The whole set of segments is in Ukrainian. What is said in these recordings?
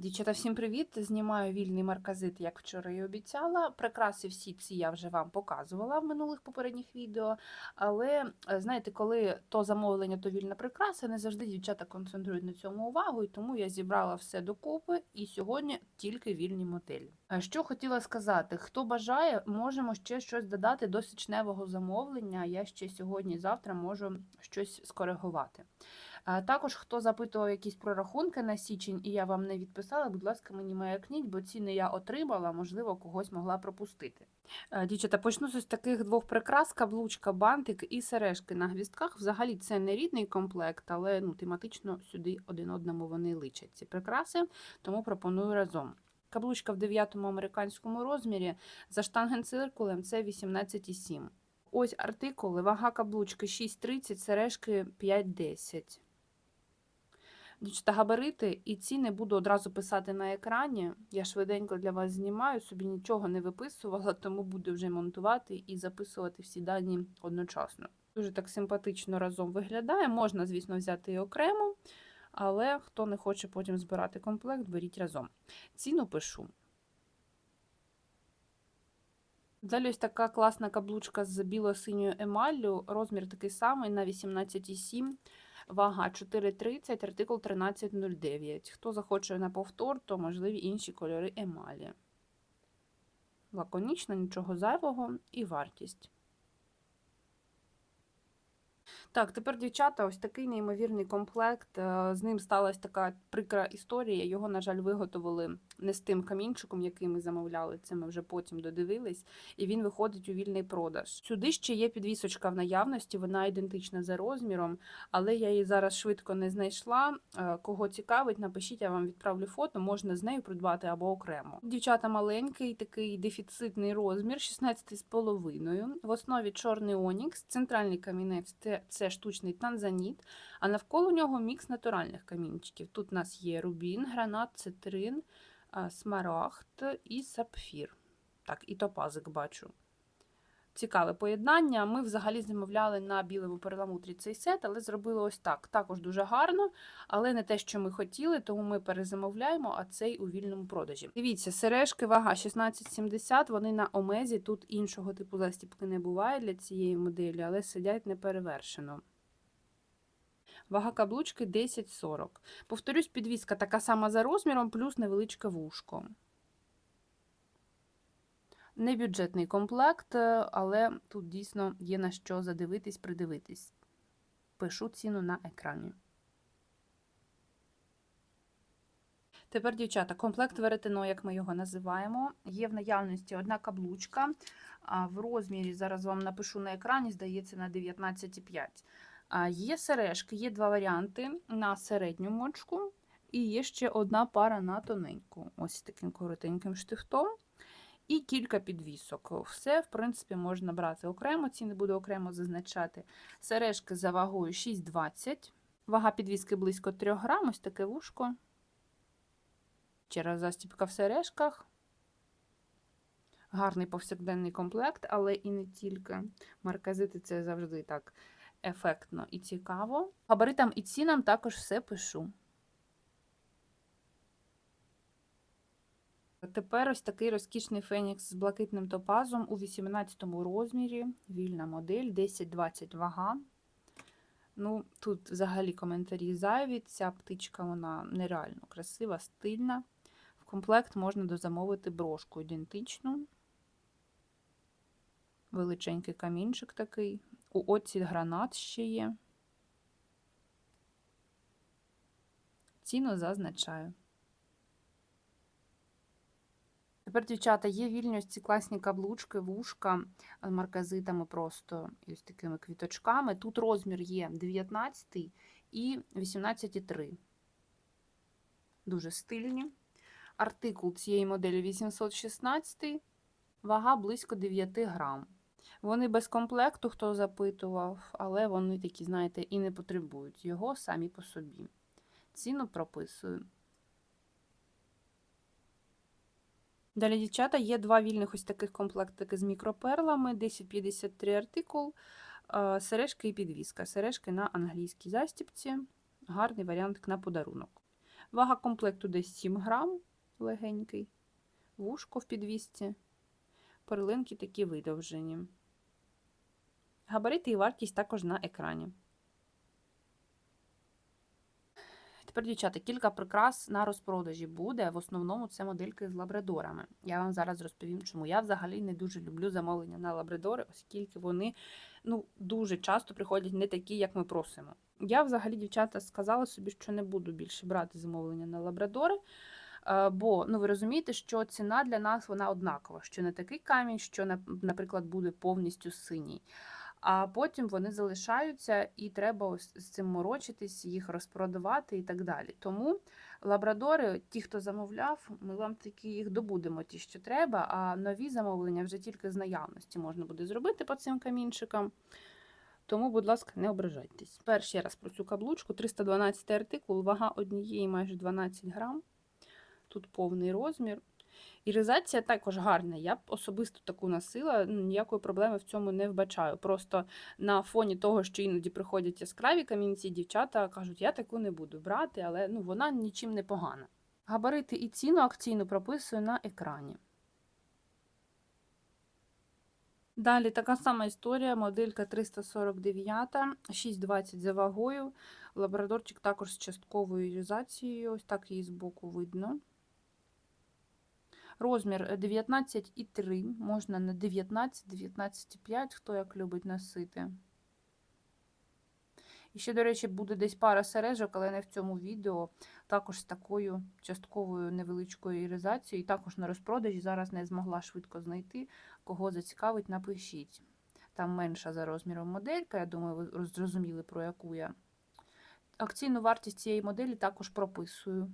Дівчата, всім привіт! Знімаю вільний марказит, як вчора і обіцяла. Прикраси всі ці я вже вам показувала в минулих попередніх відео. Але е, знаєте, коли то замовлення, то вільна прикраса, не завжди дівчата концентрують на цьому увагу, і тому я зібрала все докупи. І сьогодні тільки вільні моделі. Що хотіла сказати, хто бажає, можемо ще щось додати до січневого замовлення. Я ще сьогодні-завтра можу щось скоригувати. Також, хто запитував якісь прорахунки на січень, і я вам не відписала, будь ласка, мені маякніть, бо ціни я отримала, можливо, когось могла пропустити. Е, Дівчата, почну з таких двох прикрас: каблучка, бантик і сережки на гвістках. Взагалі це не рідний комплект, але ну, тематично сюди один одному вони личать ці прикраси, тому пропоную разом. Каблучка в 9 американському розмірі за штангенциркулем це 18,7. Ось артикули, вага каблучки 6,30, сережки 5,10. Дівчата, габарити і ціни буду одразу писати на екрані. Я швиденько для вас знімаю, собі нічого не виписувала, тому буду вже монтувати і записувати всі дані одночасно. Дуже так симпатично разом виглядає. Можна, звісно, взяти і окремо, але хто не хоче потім збирати комплект, беріть разом. Ціну пишу. Далі ось така класна каблучка з біло-синьою емаллю. Розмір такий самий на 18,7. Вага 4,30, артикул 13,09. Хто захоче на повтор, то можливі інші кольори емалі. Лаконічно, нічого зайвого і вартість. Так, тепер, дівчата, ось такий неймовірний комплект. Е, З ним сталася така прикра історія. Його, на жаль, виготовили не з тим камінчиком, який ми замовляли. Це ми вже потім додивились, і він виходить у вільний продаж. Сюди ще є підвісочка в наявності, вона ідентична за розміром, але я її зараз швидко не знайшла. Е, Кого цікавить, напишіть, я вам відправлю фото, можна з нею придбати або окремо. Дівчата маленький, такий дефіцитний розмір, 16,5. В основі чорний онікс, центральний камінець це, це штучний танзаніт, а навколо нього мікс натуральних камінчиків. Тут у нас є рубін, гранат, цитрин, смарагд і сапфір. Так, і топазик бачу. Цікаве поєднання. Ми взагалі замовляли на білому перламутрі цей сет, але зробили ось так. Також дуже гарно, але не те, що ми хотіли, тому ми перезамовляємо, а цей у вільному продажі. Дивіться, сережки вага 16,70, вони на омезі. Тут іншого типу застіпки не буває для цієї моделі, але сидять неперевершено. Вага каблучки 10,40. Повторюсь, підвіска така сама за розміром, плюс невеличке вушко. Не бюджетний комплект, е, але тут дійсно є на що задивитись, придивитись. Пишу ціну на екрані. Тепер, дівчата, комплект веретено, як ми його називаємо. Є в наявності одна каблучка. В розмірі, зараз вам напишу на екрані, здається, на 19,5. А Є сережки, є два варіанти на середню мочку, і є ще одна пара на тоненьку. Ось таким коротеньким штифтом. І кілька підвісок. Все, в принципі, можна брати окремо, ціни буду окремо зазначати. Сережки за вагою 6,20. Вага підвіски близько 3 грам, ось таке вушко. Ще раз застіпка в сережках. Гарний повсякденний комплект, але і не тільки. Марказити це завжди так ефектно і цікаво. Габаритам і цінам також все пишу. Тепер ось такий розкішний фенікс з блакитним топазом у 18 розмірі. Вільна модель, 10-20 вага. Ну, Тут взагалі коментарі зайві. Ця птичка вона нереально красива, стильна. В комплект можна дозамовити брошку ідентичну. Величенький камінчик такий. У оці гранат ще є. Ціну зазначаю. Тепер, дівчата, є вільні ось ці класні каблучки, вушка з марказитами просто і ось такими квіточками. Тут розмір є 19 і 18,3. Дуже стильні. Артикул цієї моделі 816, вага близько 9 грам. Вони без комплекту, хто запитував, але вони такі, знаєте, і не потребують його самі по собі. Ціну прописую. Далі, дівчата, є два вільних ось таких комплектики з мікроперлами, 1053 артикул, е, сережки і підвіска. Сережки на англійській застіпці. Гарний варіант на подарунок. Вага комплекту десь 7 грам, легенький, вушко в підвісці, перлинки такі видовжені. Габарити і вартість також на екрані. Тепер, дівчата, кілька прикрас на розпродажі буде. В основному це модельки з лабрадорами. Я вам зараз розповім, чому. Я взагалі не дуже люблю замовлення на лабрадори, оскільки вони ну, дуже часто приходять не такі, як ми просимо. Я взагалі, дівчата, сказала собі, що не буду більше брати замовлення на лабрадори. е, Бо ну ви розумієте, що ціна для нас вона однакова, що не такий камінь, що, наприклад, буде повністю синій. А потім вони залишаються, і треба ось з цим морочитись, їх розпродавати і так далі. Тому лабрадори, ті, хто замовляв, ми вам таки їх добудемо, ті, що треба. А нові замовлення вже тільки з наявності можна буде зробити по цим камінчикам. Тому, будь ласка, не ображайтесь. Тепер ще раз про цю каблучку. 312 артикул, вага однієї майже 12 грам. Тут повний розмір. Іризація також гарна. Я б особисто таку носила, ніякої проблеми в цьому не вбачаю. Просто на фоні того, що іноді приходять яскраві камінці, дівчата кажуть, я таку не буду брати, але ну, вона нічим не погана. Габарити і ціну акційну прописую на екрані. Далі така сама історія, моделька 349, 6,20 за вагою. Лабрадорчик також з частковою іризацією, ось так її збоку видно. Розмір е, 19,3, можна на 19, 19,5, хто як любить носити. І ще, до речі, буде десь пара сережок, але не в цьому відео. Також з такою частковою невеличкою іризацією. І також на розпродажі зараз не змогла швидко знайти. Кого зацікавить, напишіть. Там менша за розміром моделька, я думаю, ви зрозуміли, про яку я. Акційну вартість цієї моделі також прописую.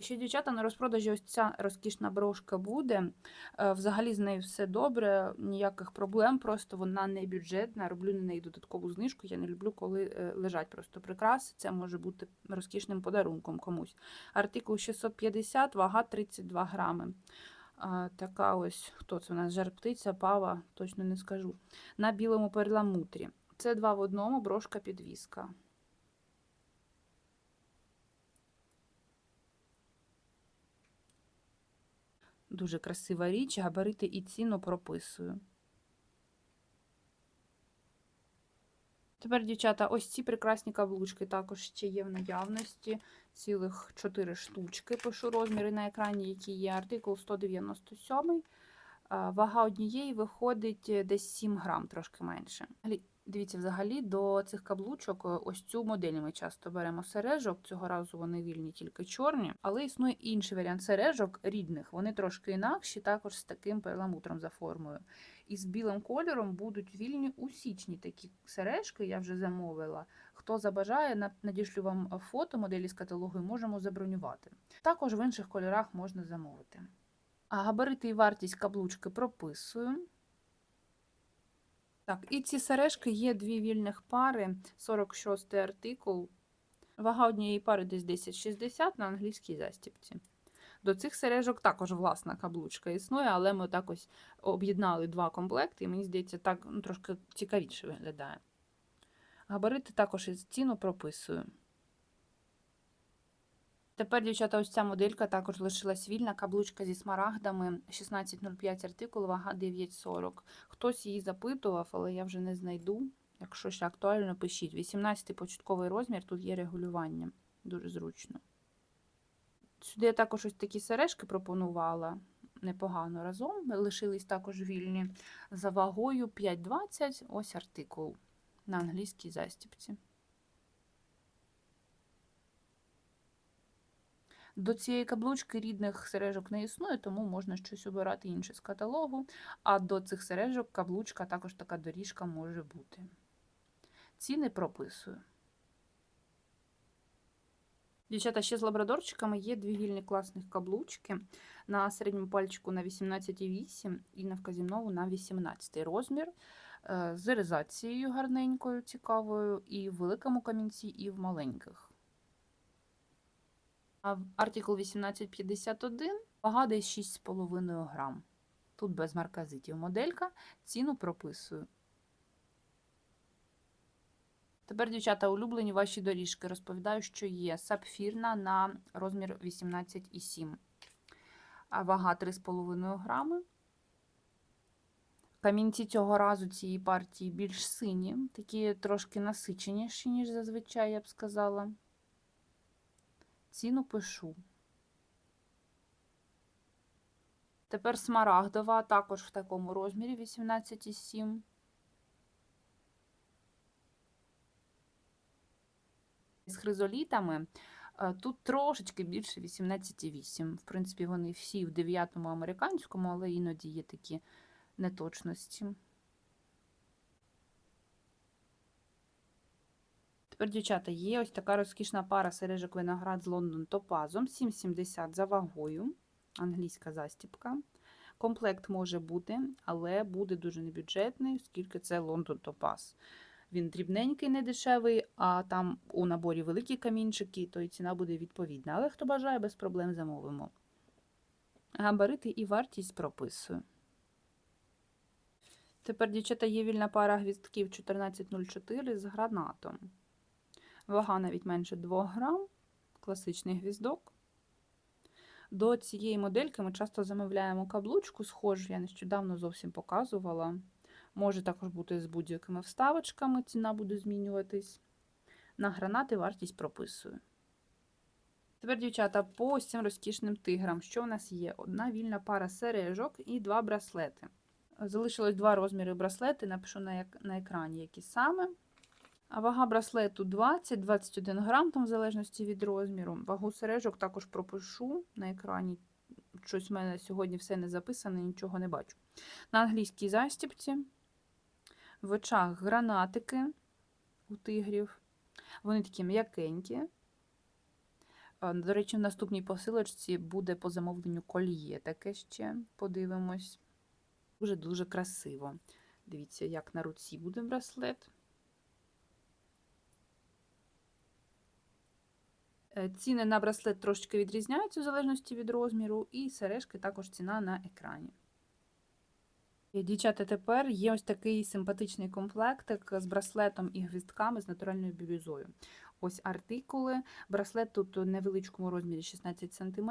Ще дівчата на розпродажі ось ця розкішна брошка буде. Е, Взагалі з нею все добре, ніяких проблем, просто вона не бюджетна. Роблю на неї додаткову знижку. Я не люблю, коли е, лежать просто прикраси. Це може бути розкішним подарунком комусь. Артикул 650, вага 32 грами. Така ось, хто це у нас? Жар-птиця, пава, точно не скажу. На білому перламутрі. Це два в одному, брошка підвіска. Дуже красива річ, габарити і ціну прописую. Тепер, дівчата, ось ці прекрасні каблучки також ще є в наявності. Цілих 4 штучки. Пишу розміри на екрані, які є. Артикул 197. Вага однієї виходить десь 7 грам, трошки менше. Дивіться, взагалі до цих каблучок е, ось цю модель ми часто беремо сережок. Цього разу вони вільні тільки чорні, але існує інший варіант сережок рідних. Вони трошки інакші, також з таким перламутром за формою. І з білим кольором будуть вільні у січні такі сережки, я вже замовила. Хто забажає, надішлю вам фото моделі з каталогу можемо забронювати. Також в інших кольорах можна замовити. А габарити і вартість каблучки прописую. Так, і ці сережки є дві вільних пари, 46 артикул. Вага однієї пари десь 10,60 на англійській застіпці. До цих сережок також власна каблучка існує, але ми так ось об'єднали два комплекти, і мені здається, так ну, трошки цікавіше виглядає. Габарити також із ціну прописую. Тепер, дівчата, ось ця моделька також лишилась вільна. Каблучка зі смарагдами 1605 артикул, вага 9,40. Хтось її запитував, але я вже не знайду. Якщо ще актуально, пишіть. 18 початковий розмір, тут є регулювання. Дуже зручно. Сюди я також ось такі сережки пропонувала. Непогано разом. Лишились також вільні за вагою 5,20. Ось артикул на англійській застіпці. До цієї каблучки рідних сережок не існує, тому можна щось обирати інше з каталогу. А до цих сережок каблучка також така доріжка може бути. Ціни прописую. Дівчата, ще з лабрадорчиками є дві вільні класних каблучки. На середньому пальчику на 18,8 і на вказівному на 18 розмір. е, З іризацією гарненькою, цікавою, і в великому камінці, і в маленьких. А в артикул 1851 вага десь 6,5 грам. Тут без марказитів моделька, ціну прописую. Тепер, дівчата, улюблені ваші доріжки. Розповідаю, що є сапфірна на розмір 18,7. А вага 3,5 грами. Камінці цього разу цієї партії більш сині, такі трошки насиченіші, ніж зазвичай, я б сказала. Ціну пишу. Тепер смарагдова, також в такому розмірі 18,7. З хризолітами е, тут трошечки більше 18,8. В принципі, вони всі в 9-му американському, але іноді є такі неточності. Тепер, дівчата, є ось така розкішна пара сережок виноград з Лондон топазом 7,70 за вагою. Англійська застіпка. Комплект може бути, але буде дуже небюджетний, оскільки це Лондон топаз. Він дрібненький, не дешевий, а там у наборі великі камінчики, то і ціна буде відповідна. Але хто бажає, без проблем замовимо. Габарити і вартість прописую. Тепер, дівчата, є вільна пара гвістків 1404 з гранатом. Вага навіть менше 2 грам, класичний гвіздок. До цієї модельки ми часто замовляємо каблучку, схожу, я нещодавно зовсім показувала. Може також бути з будь-якими вставочками, ціна буде змінюватись. На гранати вартість прописую. Тепер, дівчата, по ось цим розкішним тиграм. Що у нас є? Одна вільна пара сережок і два браслети. Залишилось два розміри браслети, напишу на екрані, які саме. А вага браслету 20-21 грам, там в залежності від розміру. Вагу сережок також пропишу на екрані. Щось в мене сьогодні все не записане, нічого не бачу. На англійській застіпці. В очах гранатики у тигрів. Вони такі м'якенькі. До речі, в наступній посилочці буде по замовленню кольє таке ще. Подивимось. Дуже-дуже красиво. Дивіться, як на руці буде браслет. Ціни на браслет трошечки відрізняються в залежності від розміру, і сережки також ціна на екрані. Дівчата, тепер є ось такий симпатичний комплектик з браслетом і гвістками з натуральною бібізою. Ось артикули. Браслет тут у невеличкому розмірі 16 см.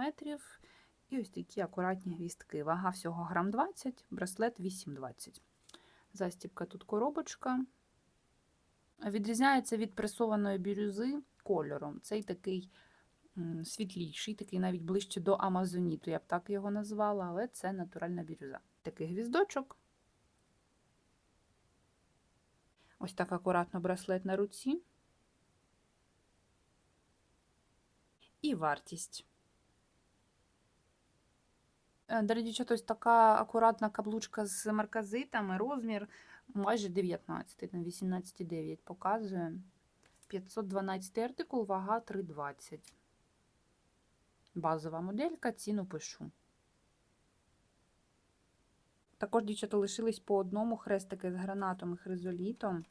І ось такі акуратні гвістки. Вага всього грам 20, браслет 8,20. Застібка тут коробочка. Відрізняється від пресованої бірюзи кольором. Цей такий світліший, такий навіть ближче до амазоніту, я б так його назвала, але це натуральна бірюза. Такий гвіздочок. Ось так акуратно браслет на руці. І вартість. Е, Дорогі дівчата, ось така акуратна каблучка з марказитами, розмір майже 19, там 18,9 показує. 512 артикул, вага 3,20. Базова моделька, ціну пишу. Також, дівчата, лишились по одному хрестики з гранатом і хризолітом.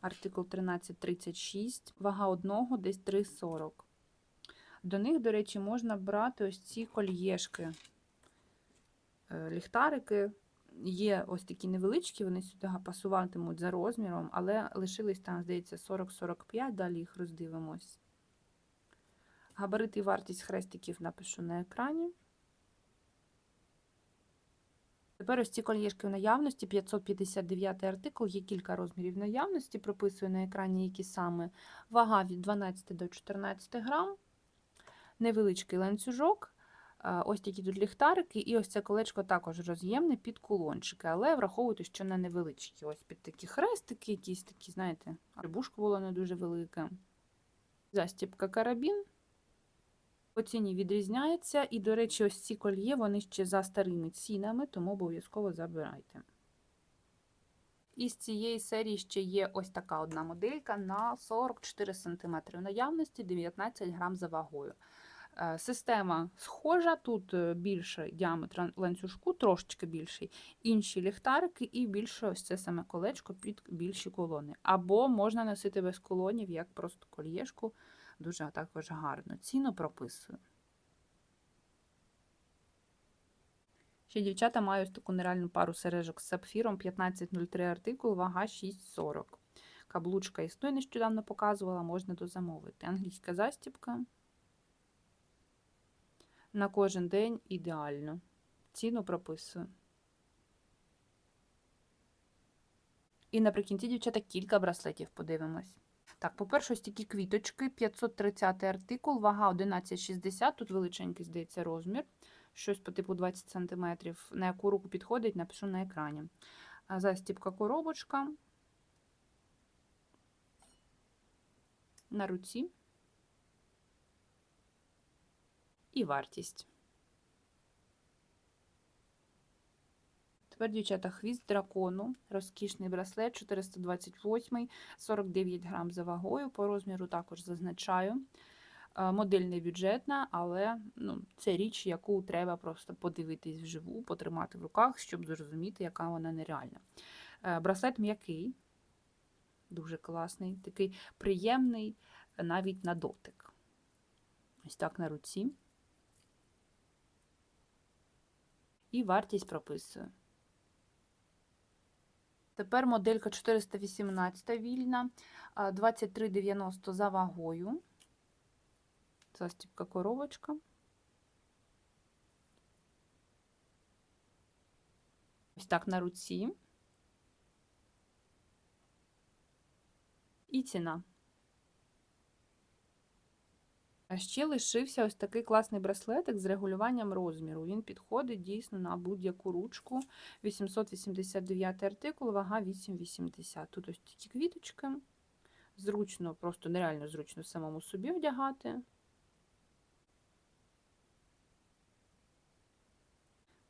Артикул 1336, вага одного десь 3,40. До них, до речі, можна брати ось ці кольєшки. Е, Ліхтарики. Є ось такі невеличкі, вони сюди пасуватимуть за розміром, але лишились там, здається, 40-45, далі їх роздивимось. Габарит і вартість хрестиків напишу на екрані. Тепер ось ці кольєшки в наявності, 559 артикул, є кілька розмірів наявності, прописую на екрані, які саме вага від 12 до 14 грам, невеличкий ланцюжок. Е, Ось такі тут ліхтарики, і ось це колечко також роз'ємне під кулончики, але враховуйте, що не невеличкі. Ось під такі хрестики, якісь такі, знаєте, рибушка була не дуже велика. Застіпка карабін. По ціні відрізняється. І, до речі, ось ці кольє, вони ще за старими цінами, тому обов'язково забирайте. Із цієї серії ще є ось така одна моделька на 44 см наявності, 19 грам за вагою. Е, Система схожа, тут е, більше діаметр ланцюжку, трошечки більший, інші ліхтарики і більше ось це саме колечко під більші колони. Або можна носити без колонів, як просто кольєшку, дуже також гарно. Ціну прописую. Ще дівчата маю ось таку нереальну пару сережок з сапфіром 1503 артикул, вага 6,40. Каблучка існує, нещодавно показувала, можна дозамовити. Англійська застібка. На кожен день ідеально. Ціну прописую. І наприкінці, дівчата, кілька браслетів подивимось. Так, по-перше, ось такі квіточки, 530 артикул, вага 11,60, тут величенький, здається, розмір, щось по типу 20 см. На яку руку підходить, напишу на екрані. А Застібка коробочка. На руці. І вартість. Тепер, дівчата, хвіст дракону, розкішний браслет, 428, 49 грам за вагою. По розміру також зазначаю. Е, Модель не бюджетна, але ну, це річ, яку треба просто подивитись вживу, потримати в руках, щоб зрозуміти, яка вона нереальна. Е, Браслет м'який, дуже класний, такий приємний навіть на дотик. Ось так на руці. І вартість прописую. Тепер моделька 418 вільна, 23,90 за вагою. Застібка коробочка. Ось так на руці. І ціна. А ще лишився ось такий класний браслетик з регулюванням розміру. Він підходить дійсно на будь-яку ручку. 889 артикул, вага 8,80. Тут ось такі квіточки. Зручно, просто нереально зручно самому собі вдягати.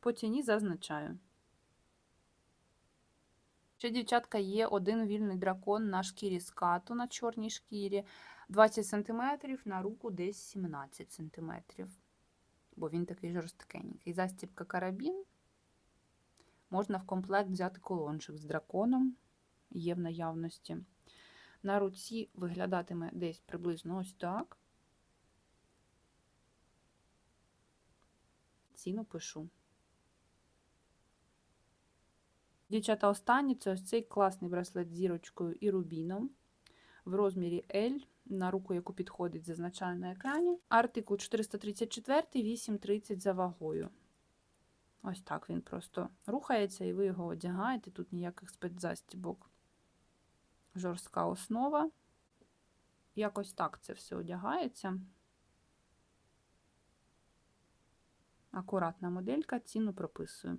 По ціні зазначаю. Ще, дівчатка, є один вільний дракон на шкірі скату, на чорній шкірі. 20 см, на руку десь 17 см. Бо він такий жорсткенький. Застібка карабін. Можна в комплект взяти колончик з драконом, є в наявності. На руці виглядатиме десь приблизно ось так. Ціну пишу. Дівчата, останні це ось цей класний браслет з зірочкою і рубіном в розмірі L, на руку, яку підходить, зазначаю на екрані. Артикул 434, 8,30 за вагою. Ось так він просто рухається, і ви його одягаєте. Тут ніяких спецзастібок. Жорстка основа. Якось так це все одягається. Акуратна моделька, ціну прописую.